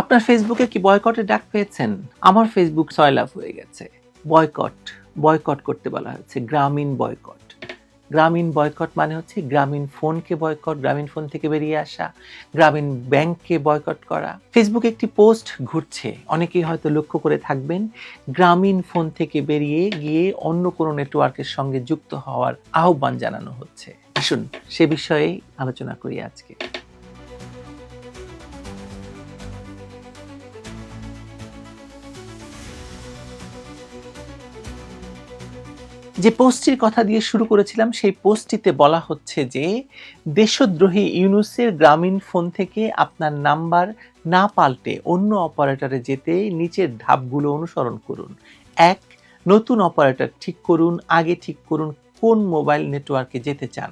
আপনার ফেসবুকে কি বয়কটের ডাক পেয়েছেন? আমার ফেসবুক সয়লাভ হয়ে গেছে। বয়কট বয়কট করতে বলা হয়েছে। গ্রামীণ বয়কট গ্রামীণ বয়কট মানে হচ্ছে গ্রামীণ ফোনকে বয়কট গ্রামীণ ফোন থেকে বেরিয়ে আসা, গ্রামীণ ব্যাংককে বয়কট করা। ফেসবুকে একটি পোস্ট ঘুরছে। অনেকেই হয়তো লক্ষ্য করে থাকবেন, গ্রামীণ ফোন থেকে বেরিয়ে গিয়ে অন্য কোনো নেটওয়ার্কের সঙ্গে যুক্ত হওয়ার আহ্বান জানানো হচ্ছে। আসুন সে বিষয়ে আলোচনা করি আজকে। যে পোস্টটির কথা দিয়ে শুরু করেছিলাম, সেই পোস্টটিতে বলা হচ্ছে যে, দেশদ্রোহী ইউনুসের গ্রামীণ ফোন থেকে আপনার নাম্বার না পাল্টে অন্য অপারেটরে যেতে নিচের ধাপগুলো অনুসরণ করুন। এক, নতুন অপারেটর ঠিক করুন, আগে ঠিক করুন কোন মোবাইল নেটওয়ার্কে যেতে চান।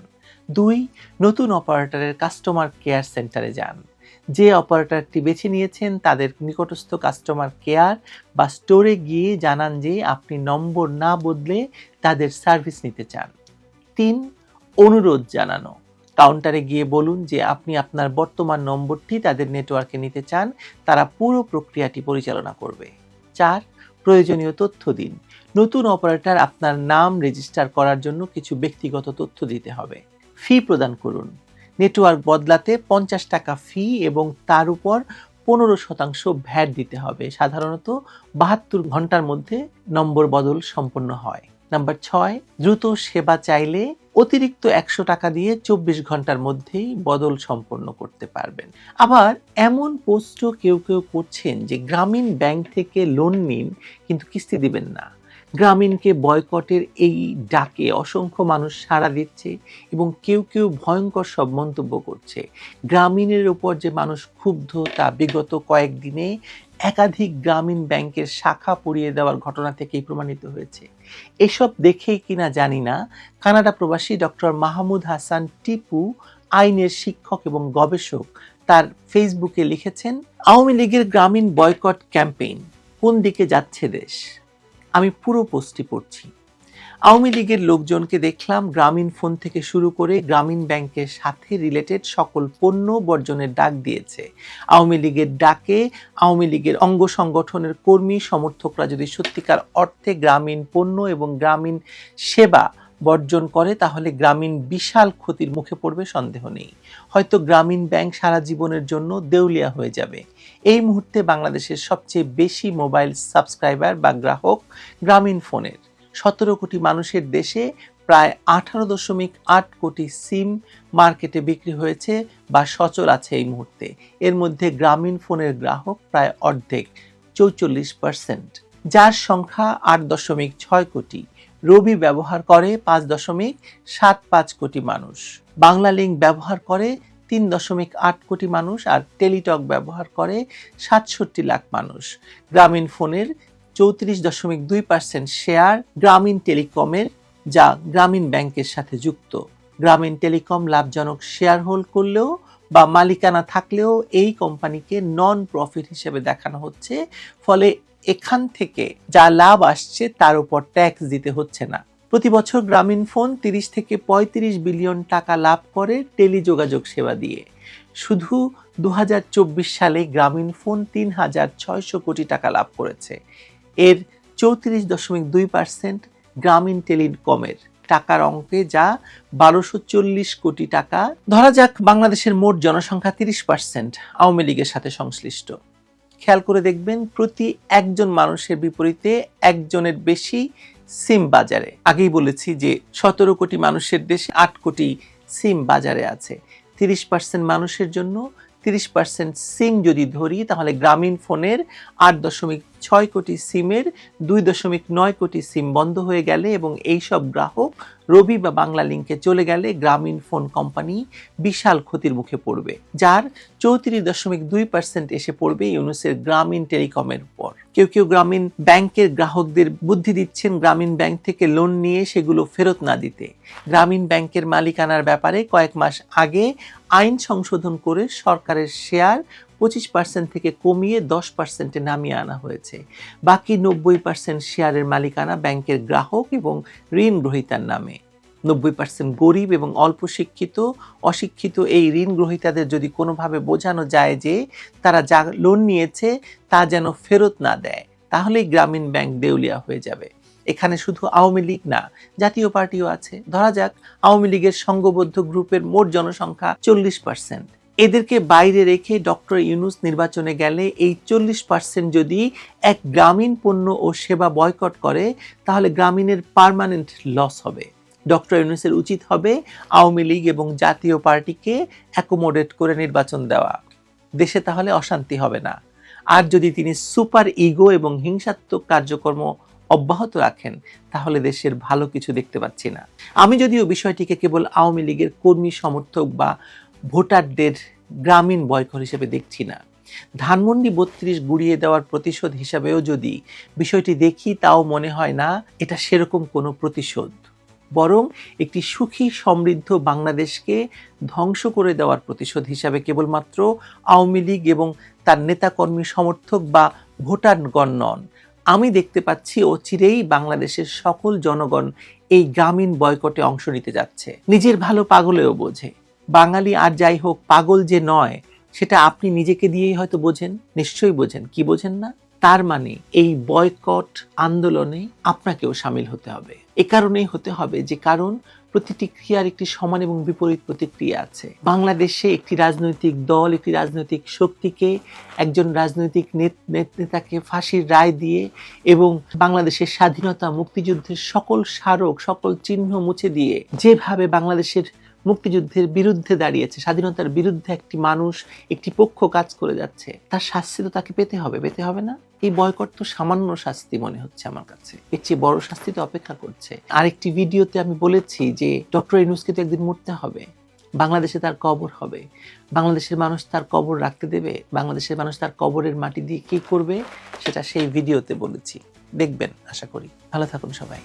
দুই, নতুন অপারেটরের কাস্টমার কেয়ার সেন্টারে যান। যে অপারেটরটি বেছে নিয়েছেন তাদের নিকটস্থ কাস্টমার কেয়ার বা স্টোরে গিয়ে জানান যে আপনি নম্বর না বদলে তাদের সার্ভিস নিতে চান। তিন, অনুরোধ জানানো। কাউন্টারে গিয়ে বলুন যে আপনি আপনার বর্তমান নম্বরটি তাদের নেটওয়ার্কে নিতে চান, তারা পুরো প্রক্রিয়াটি পরিচালনা করবে। চার, প্রয়োজনীয় তথ্য দিন। নতুন অপারেটর আপনার নাম রেজিস্টার করার জন্য কিছু ব্যক্তিগত তথ্য দিতে হবে। ফি প্রদান করুন। নেটওয়ার্ক বদলাতে পঞ্চাশ টাকা ফি এবং তার উপর পনেরো শতাংশ ভ্যাট দিতে হবে। সাধারণত বাহাত্তর ঘণ্টার মধ্যে নম্বর বদল সম্পন্ন হয়। নাম্বার ছয়, দ্রুত সেবা চাইলে অতিরিক্ত একশো টাকা দিয়ে চব্বিশ ঘণ্টার মধ্যেই বদল সম্পন্ন করতে পারবেন। আবার এমন পোস্টও কেউ কেউ করছেন যে গ্রামীণ ব্যাংক থেকে লোন নিন, কিন্তু কিস্তি দিবেন না। গ্রামীণকে বয়কটের এই ডাকে অসংখ্য মানুষ সাড়া দিচ্ছে এবং কেউ কেউ ভয়ঙ্কর সব মন্তব্য করছে। গ্রামীণের ওপর যে মানুষ ক্ষুব্ধ তা বিগত কয়েকদিনে একাধিক গ্রামীণ ব্যাংকের শাখা পুড়িয়ে দেওয়ার ঘটনা থেকেই প্রমাণিত হয়েছে। এসব দেখেই কিনা জানি না, কানাডা প্রবাসী ডক্টর মাহমুদ হাসান টিপু, আইনের শিক্ষক এবং গবেষক, তার ফেসবুকে লিখেছেন, আওয়ামী লীগের গ্রামীণ বয়কট ক্যাম্পেইন কোন দিকে যাচ্ছে দেশ? আমি পুরো পোস্টটি পড়ছি। আওয়ামী লীগের লোকজনকে দেখলাম গ্রামীণ ফোন থেকে শুরু করে গ্রামীণ ব্যাংকের সাথে রিলেটেড সকল পণ্য বর্জনের ডাক দিয়েছে। আওয়ামী লীগের ডাকে আওয়ামী লীগের অঙ্গ সংগঠনের কর্মী সমর্থকরা যদি সত্যিকার অর্থে গ্রামীণ পণ্য এবং গ্রামীণ সেবা বর্জন করে, তাহলে গ্রামীণ বিশাল ক্ষতির মুখে পড়বে, সন্দেহ নেই। হয়তো গ্রামীণ ব্যাংক সারা জীবনের জন্য দেউলিয়া হয়ে যাবে। এই মুহূর্তে বাংলাদেশের সবচেয়ে বেশি মোবাইল সাবস্ক্রাইবার বা গ্রাহক গ্রামীণ ফোনের। সতেরো কোটি মানুষের দেশে প্রায় আঠারো দশমিক আট কোটি সিম মার্কেটে বিক্রি হয়েছে বা সচল আছে এই মুহূর্তে। এর মধ্যে গ্রামীণ ফোনের গ্রাহক প্রায় অর্ধেক, চৌচল্লিশ পার্সেন্ট, যার সংখ্যা আট দশমিক ছয় কোটি। রবি ব্যবহার করে পাঁচ দশমিক সাত পাঁচ কোটি মানুষ। বাংলা লিঙ্ক ব্যবহার করে তিন দশমিক আট কোটি মানুষ আর টেলিটক ব্যবহার করে সাতষট্টি লাখ মানুষ। গ্রামীণ ফোনের চৌত্রিশ দশমিক দুই পার্সেন্ট শেয়ার গ্রামীণ টেলিকমের, যা গ্রামীণ ব্যাংকের সাথে যুক্ত। গ্রামীণ টেলিকম লাভজনক শেয়ার হোল্ড করলেও বা মালিকানা থাকলেও এই কোম্পানিকে নন প্রফিট হিসেবে দেখানো হচ্ছে। ফলে এখান থেকে যা লাভ আসছে তার উপর ট্যাক্স দিতে হচ্ছে না। প্রতি বছর গ্রামীণ ফোন তিরিশ থেকে পঁয়ত্রিশ বিলিয়ন টাকা লাভ করে টেলিযোগাযোগ সেবা দিয়ে। শুধু দু হাজার চব্বিশ সালে গ্রামীণ ফোন তিন হাজার ছয়শো কোটি টাকা লাভ করেছে। এর চৌত্রিশ দশমিক দুই পার্সেন্ট গ্রামীণ টেলিকমের টাকার অঙ্কে যা বারোশো চল্লিশ কোটি টাকা। ধরা যাক বাংলাদেশের মোট জনসংখ্যা তিরিশ পার্সেন্ট, আওয়ামী লীগের সাথে সংশ্লিষ্ট। খেয়াল করে দেখবেন প্রতি একজন মানুষের বিপরীতে একজনের বেশি সিম বাজারে। আগেই বলেছি যে সতেরো কোটি মানুষের দেশে আট কোটি সিম বাজারে আছে। তিরিশ পার্সেন্ট মানুষের জন্য তিরিশ পার্সেন্ট সিম যদি ধরি, তাহলে গ্রামীণ ফোনের আট দশমিক ছয় কোটি সিমের দুই দশমিক নয় কোটি সিম বন্ধ হয়ে গেলে এবং এই সব গ্রাহক রবি বা বাংলা লিঙ্কে চলে গেলে গ্রামীণ ফোন কোম্পানি বিশাল ক্ষতির মুখে পড়বে, যার চৌত্রিশ দশমিক দুই পার্সেন্ট এসে পড়বে ইউনুসের গ্রামীণ টেলিকমের কেউ কেউ গ্রামীণ ব্যাংকের গ্রাহকদের বুদ্ধি দিচ্ছেন গ্রামীণ ব্যাংক থেকে লোন নিয়ে সেগুলো ফেরত না দিতে। গ্রামীণ ব্যাংকের মালিকানার ব্যাপারে কয়েক মাস আগে আইন সংশোধন করে সরকারের শেয়ার পঁচিশ পার্সেন্ট থেকে কমিয়ে দশ পার্সেন্টে নামিয়ে আনা হয়েছে। বাকি নব্বই পার্সেন্ট শেয়ারের মালিকানা ব্যাংকের গ্রাহক এবং ঋণ গ্রহীতার নামে। নব্বই পার্সেন্ট গরিব এবং অল্প শিক্ষিত, অশিক্ষিত এই ঋণ গ্রহীতাদের যদি কোনোভাবে বোঝানো যায় যে তারা যা লোন নিয়েছে তা যেন ফেরত না দেয়, তাহলেই গ্রামীণ ব্যাংক দেউলিয়া হয়ে যাবে। এখানে শুধু আওয়ামী লীগ না, জাতীয় পার্টিও আছে। ধরা যাক, আওয়ামী লীগের সংঘবদ্ধ গ্রুপের মোট জনসংখ্যা চল্লিশ পার্সেন্ট এদেরকে বাইরে রেখে ডক্টর ইউনুস নির্বাচনে গেলে এই চল্লিশ পার্সেন্ট যদি এক গ্রামীণ পণ্য ও সেবা বয়কট করে, তাহলে গ্রামীণের পার্মানেন্ট লস হবে। ডক্টর ইউনুসের উচিত হবে আওয়ামী লীগ এবং জাতীয় পার্টিকে অ্যাকোমোডেট করে নির্বাচন দেওয়া। দেশে তাহলে অশান্তি হবে না। আর যদি তিনি সুপার ইগো এবং হিংসাত্মক কার্যক্রম অব্যাহত রাখেন, তাহলে দেশের ভালো কিছু দেখতে পাচ্ছি না। আমি যদিও বিষয়টিকে কেবল আওয়ামী লীগের কর্মী, সমর্থক বা ভোটারদের গ্রামীণ বয়কর হিসেবে দেখছি না। ধানমন্ডি বত্রিশ গুড়িয়ে দেওয়ার প্রতিশোধ হিসাবেও যদি বিষয়টি দেখি, তাও মনে হয় না এটা সেরকম কোনো প্রতিশোধ। বরং একটি সুখী সমৃদ্ধ বাংলাদেশকে ধ্বংস করে দেওয়ার প্রতিশোধ হিসাবে কেবলমাত্র আওয়ামী লীগ এবং তার নেতাকর্মী সমর্থক বা ভোটারগণ নন। আমি দেখতে পাচ্ছি অচিরেই বাংলাদেশের সকল জনগণ এই গ্রামীণ বয়কটে অংশ নিতে যাচ্ছে। নিজের ভালো পাগলেও বোঝে। বাঙালি আর যাই হোক পাগল যে নয়, সেটা আপনি নিজেকে দিয়েই হয়তো বোঝেন। নিশ্চয়ই বোঝেন। কি বোঝেন না? তার মানে এই বয়কট আন্দোলনে আপনাকেও সামিল হতে হবে। এ কারণেই হতে হবে যে কারণ প্রতিটি ক্রিয়ার একটি সমান এবং বিপরীত প্রতিক্রিয়া আছে। বাংলাদেশে একটি রাজনৈতিক দল, একটি রাজনৈতিক শক্তিকে একজন রাজনৈতিক নেত- নেত- নেতাকে ফাঁসির রায় দিয়ে এবং বাংলাদেশের স্বাধীনতা মুক্তিযুদ্ধের সকল স্মারক, সকল চিহ্ন মুছে দিয়ে যেভাবে বাংলাদেশের মুক্তিযুদ্ধের বিরুদ্ধে দাঁড়িয়েছে, স্বাধীনতার বিরুদ্ধে একটি মানুষ, একটি পক্ষ কাজ করে যাচ্ছে, তার শাস্তি তো তাকে পেতে হবে পেতে হবে না? এই বয়কট তো সামান্য শাস্তি মনে হচ্ছে আমার কাছে। এর চেয়ে বড় শাস্তি তো অপেক্ষা করছে। আরেকটি ভিডিওতে আমি বলেছি যে, ডক্টর ইনুসকে তো একদিন মরতে হবে, বাংলাদেশে তার কবর হবে। বাংলাদেশের মানুষ তার কবর রাখতে দেবে, বাংলাদেশের মানুষ তার কবরের মাটি দিয়ে কি করবে, সেটা সেই ভিডিওতে বলেছি। দেখবেন, আশা করি। ভালো থাকুন সবাই।